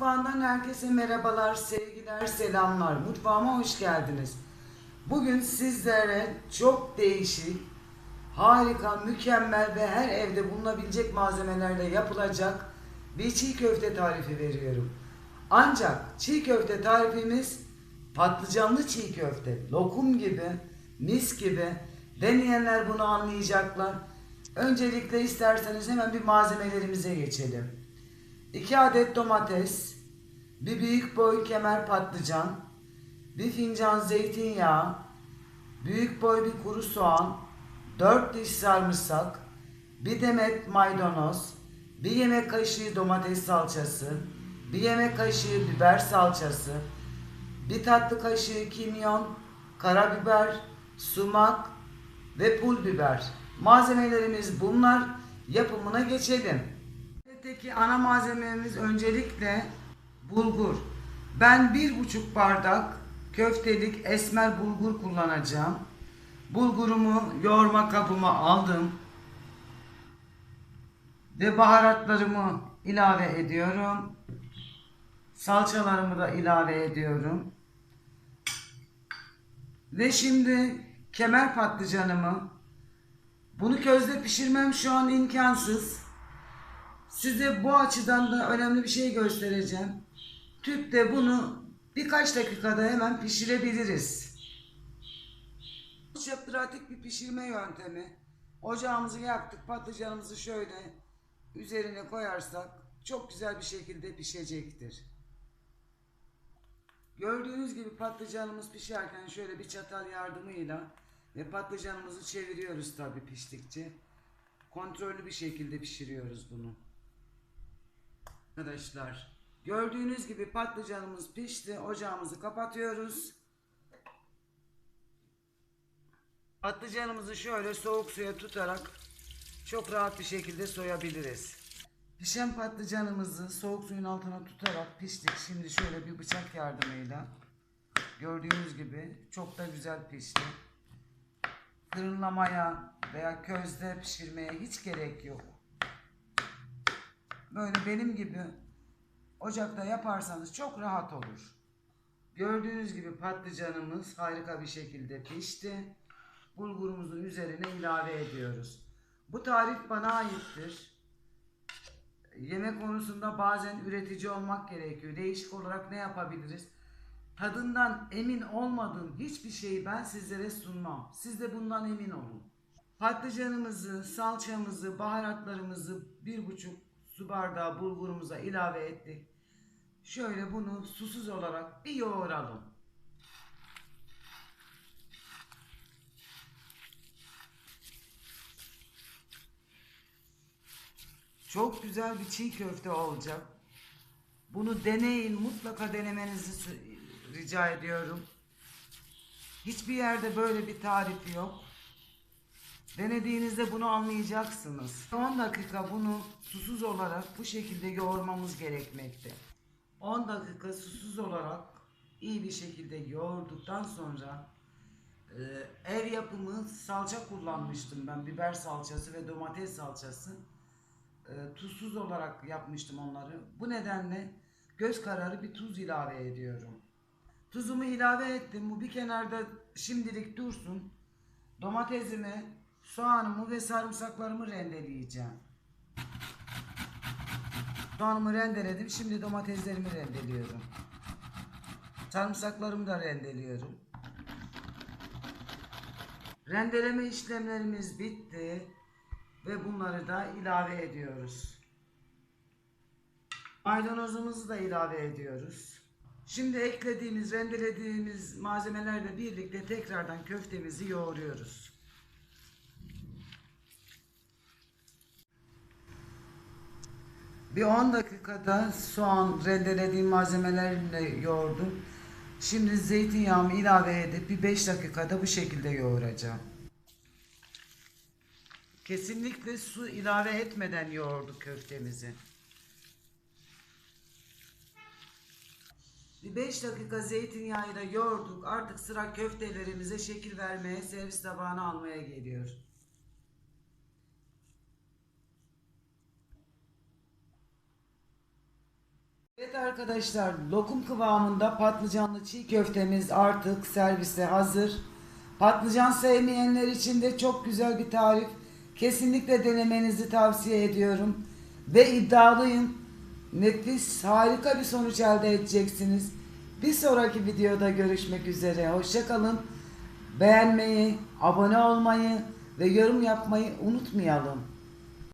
Herkese merhabalar, sevgiler, selamlar. Mutfağıma hoş geldiniz. Bugün sizlere çok değişik, harika, mükemmel ve her evde bulunabilecek malzemelerle yapılacak bir çiğ köfte tarifi veriyorum. Ancak çiğ köfte tarifimiz patlıcanlı çiğ köfte, lokum gibi, mis gibi. Deneyenler bunu anlayacaklar. Öncelikle isterseniz hemen bir malzemelerimize geçelim. 2 adet domates, bir büyük boy kemer patlıcan, bir fincan zeytinyağı, büyük boy bir kuru soğan, 4 diş sarımsak, bir demet maydanoz, bir yemek kaşığı domates salçası, bir yemek kaşığı biber salçası, bir tatlı kaşığı kimyon, karabiber, sumak ve pul biber. Malzemelerimiz bunlar. Yapımına geçelim. Köftedeki ana malzememiz öncelikle bulgur. Ben bir buçuk bardak köftelik esmer bulgur kullanacağım. Bulgurumu yoğurma kabıma aldım. Ve baharatlarımı ilave ediyorum. Salçalarımı da ilave ediyorum. Ve şimdi kemer patlıcanımı bunu közde pişirmem şu an imkansız. Size bu açıdan da önemli bir şey göstereceğim. Tüpte bunu birkaç dakikada hemen pişirebiliriz. Çok pratik bir pişirme yöntemi. Ocağımızı yaktık, patlıcanımızı şöyle üzerine koyarsak çok güzel bir şekilde pişecektir. Gördüğünüz gibi patlıcanımız pişerken şöyle bir çatal yardımıyla ve patlıcanımızı çeviriyoruz tabi piştikçe. Kontrollü bir şekilde pişiriyoruz bunu. Arkadaşlar gördüğünüz gibi patlıcanımız pişti. Ocağımızı kapatıyoruz. Patlıcanımızı şöyle soğuk suya tutarak çok rahat bir şekilde soyabiliriz. Pişen patlıcanımızı soğuk suyun altına tutarak piştik. Şimdi şöyle bir bıçak yardımıyla gördüğünüz gibi çok da güzel pişti. Fırınlamaya veya közde pişirmeye hiç gerek yok. Böyle benim gibi ocakta yaparsanız çok rahat olur. Gördüğünüz gibi patlıcanımız harika bir şekilde pişti. Bulgurumuzun üzerine ilave ediyoruz. Bu tarif bana aittir. Yemek konusunda bazen üretici olmak gerekiyor. Değişik olarak ne yapabiliriz? Tadından emin olmadığım hiçbir şeyi ben sizlere sunmam. Siz de bundan emin olun. Patlıcanımızı, salçamızı, baharatlarımızı bir buçuk su bardağı bulgurumuza ilave ettik. Şöyle bunu susuz olarak bir yoğuralım. Çok güzel bir çiğ köfte olacak. Bunu deneyin, mutlaka denemenizi rica ediyorum. Hiçbir yerde böyle bir tarifi yok. Denediğinizde bunu anlayacaksınız. 10 dakika bunu susuz olarak bu şekilde yoğurmamız gerekmekte. 10 dakika susuz olarak iyi bir şekilde yoğurduktan sonra e, ev yapımı salça kullanmıştım ben. Biber salçası ve domates salçası. E, tuzsuz olarak yapmıştım onları. Bu nedenle göz kararı bir tuz ilave ediyorum. Tuzumu ilave ettim. Bu bir kenarda şimdilik dursun. Domatesimi, soğanımı ve sarımsaklarımı rendeleyeceğim. Soğanımı rendeledim. Şimdi domateslerimi rendeliyorum. Sarımsaklarımı da rendeliyorum. Rendeleme işlemlerimiz bitti ve bunları da ilave ediyoruz. Maydanozumuzu da ilave ediyoruz. Şimdi eklediğimiz, rendelediğimiz malzemelerle birlikte tekrardan köftemizi yoğuruyoruz. Bir 10 dakikada soğan rendelediğim malzemelerle yoğurdum. Şimdi zeytinyağımı ilave edip bir 5 dakikada bu şekilde yoğuracağım. Kesinlikle su ilave etmeden yoğurduk köftemizi. Bir 5 dakika zeytinyağıyla yoğurduk. Artık sıra köftelerimize şekil vermeye, servis tabağına almaya geliyor. Evet arkadaşlar lokum kıvamında patlıcanlı çiğ köftemiz artık servise hazır. Patlıcan sevmeyenler için de çok güzel bir tarif. Kesinlikle denemenizi tavsiye ediyorum. Ve iddialıyım. Nefis, harika bir sonuç elde edeceksiniz. Bir sonraki videoda görüşmek üzere. Hoşçakalın. Beğenmeyi, abone olmayı ve yorum yapmayı unutmayalım.